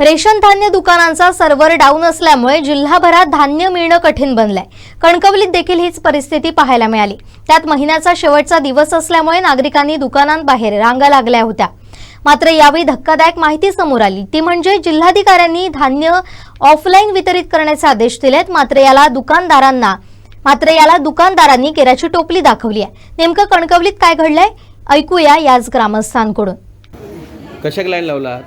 Ration धान्य दुकानांचा server down असल्यामुळे जिल्हाभरात धान्य मिळणं कठीण बनलंय. कणकवलीत देखील हीच परिस्थिती पाहायला मिळाली. त्यात महिन्याचा शेवटचा दिवस असल्यामुळे नागरिकांनी दुकानांबाहेर रांगा लागल्या होत्या. मात्र यावेळी धक्कादायक माहिती समोर आली. ती म्हणजे जिल्हाधिकाऱ्यांनी धान्य ऑफलाईन वितरित करण्याचे आदेश दिलेत. मात्र याला दुकानदारांना मात्र याला दुकानदारांनी केराची टोपली दाखवली आहे. नेमकं कणकवलीत काय घडलंय? ऐकूया याच ग्रामस्थांकडून. कशाक लाईन लावला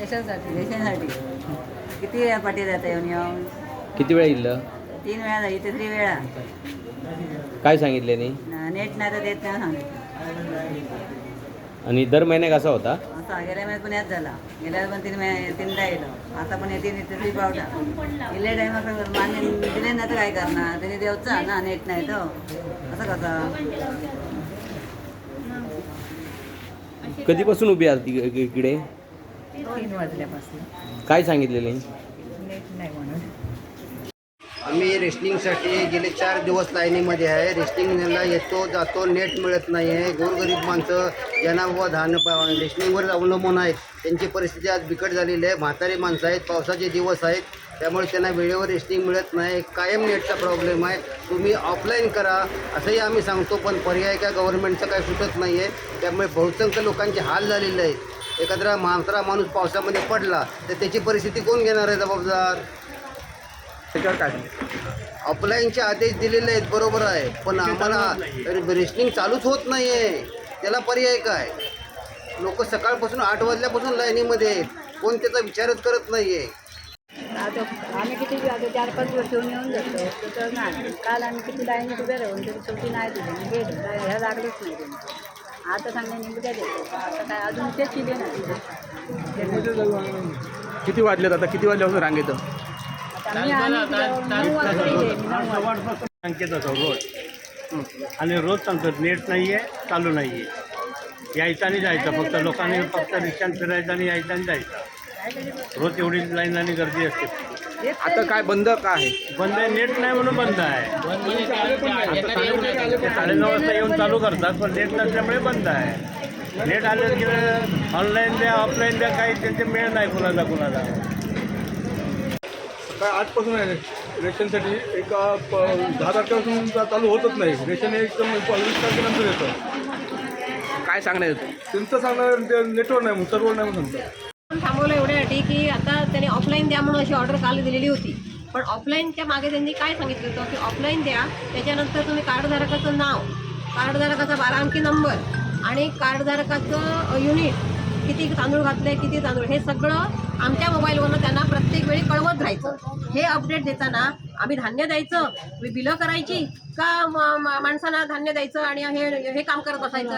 रेशनसाठी रेशनसाठी किती वेळा पाठी जाता येऊन येऊन? किती वेळा येईल तीन वेळा झाली ते वेळा. काय सांगितले नाही न- नेट नाही तर देत नाही सांगितलं. आणि दर महिन्याक असा होता? असा गेल्या महिन्यात पण याच झाला. गेल्या पण तीन महिने तीनदा येलो आता पण येते तिसरी पावटा. गेल्या टायमाकडे मान्य दिले नाही तर काय करणार? त्याने देवचा ना नेट नाही तो. असं कसा कधीपासून उभी आली ती इकडे? तीन वाजल्यापासून. काय सांगितलेले नेट नाही म्हणून. आम्ही रेस्टिंगसाठी गेले चार दिवस लाईनीमध्ये आहे. रेस्टिंगला येतो जातो नेट मिळत नाही आहे. गोरगरीब माणसं ज्यांना व धान रेस्टिंगवर अवलंबून आहेत त्यांची परिस्थिती आज बिकट झालेली आहे. म्हातारी माणसं आहेत पावसाचे दिवस आहेत. त्यामुळे त्यांना वेळेवर रेस्टिंग मिळत नाही. कायम नेटचा प्रॉब्लेम आहे. तुम्ही ऑफलाईन करा. असंही आम्ही सांगतो पण पर्याय काय? गव्हर्नमेंटचं काय सुटत नाही आहे त्यामुळे बहुसंख्य लोकांचे हाल झालेले आहेत. एखादा म्हातारा माणूस पावसामध्ये पडला तर त्याची परिस्थिती कोण घेणार आहे जबाबदार? त्याच्यावर काय ऑफलाईनचे आदेश दिलेले आहेत बरोबर आहे. पण आम्हाला रेस्टिंग चालूच होत नाही आहे त्याला पर्याय काय? लोक सकाळपासून आठ वाजल्यापासून लाईनीमध्ये आहेत. कोण त्याचा विचारच करत नाही आहे आता आम्ही किती आता चार पाच वर्ष येऊन येऊन जातो. तर नाही. काल आम्ही किती लाईनीत उभे राहून तरी शेवटी नाही दिली. गेलो. काय ह्या लागलेच नाही आता सांगणे मी उद्या देतो आता काय अजून तेच दिले नाही किती वाजलेत आता किती वाजल्यापासून रांगेत. सांगते रोज आणि रोज सांगतात नेट नाही आहे चालू नाही आहे यायचं आणि जायचं फक्त लोकांनी फक्त रिक्षात फिरायचं आणि यायचं आणि जायचं रोज एवढी लाईन आणि गर्दी असते आता काय बंद का आहे? बंद आहे नेट नाही म्हणून बंद आहे. आता साडे- साडेनऊ वाजता येऊन चालू करतात पण नेट नसल्यामुळे बंद आहे. नेट आलं की ऑनलाईन द्या ऑफलाईन द्या काही त्यांचे मेळ नाही कुणाचा कुणाला काय आजपासून आहे रेशनसाठी एक अ, प- दहा तारखेपासून चा- चालू होतच नाही. रेशन हे एकदम वीस तारखेनंतर येतं. काय सांगण्यात येतं त्यांचं सांगणार ते नेटवर्क नाही म्हणून सर्वर नाही म्हणून सांगतात. थांबवलं एवढ्यासाठी की आता त्यांनी ऑफलाईन द्या म्हणून अशी ऑर्डर काल दिलेली होती. पण ऑफलाईनच्या मागे त्यांनी काय सांगितलं होतं की ऑफलाईन द्या त्याच्यानंतर तुम्ही कार्डधारकाचं नाव कार्डधारकाचा बारा अंकी नंबर आणि कार्डधारकाचं युनिट किती तांदूळ घातले किती तांदूळ हे सगळं आमच्या मोबाईलवरनं त्यांना प्रत्येक वेळी कळवत राहायचं. हे अपडेट देताना आम्ही धान्य द्यायचं बिलं करायची का म- माणसांना धान्य द्यायचं आणि हे हे काम करत बसायचं?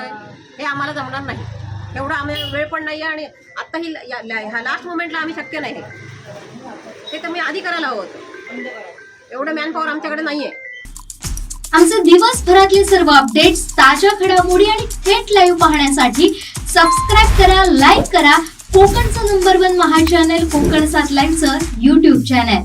हे आम्हाला जमणार नाही. एवढा आम्ही वेळ पण नाही आहे आणि आत्ताही ह्या लास्ट मोमेंटला आम्ही शक्य नाही ते तर मी आधी करायला हवं होतं. एवढं मॅनपॉवर आमच्याकडे नाही आहे आमचे दिवसभरातले सर्व अपडेट्स ताज्या घडामोडी आणि थेट लाईव्ह पाहण्यासाठी सबस्क्राईब करा लाईक करा. कोकणचं नंबर वन महा चॅनल कोकण सात लाईव्हचं युट्यूब चॅनल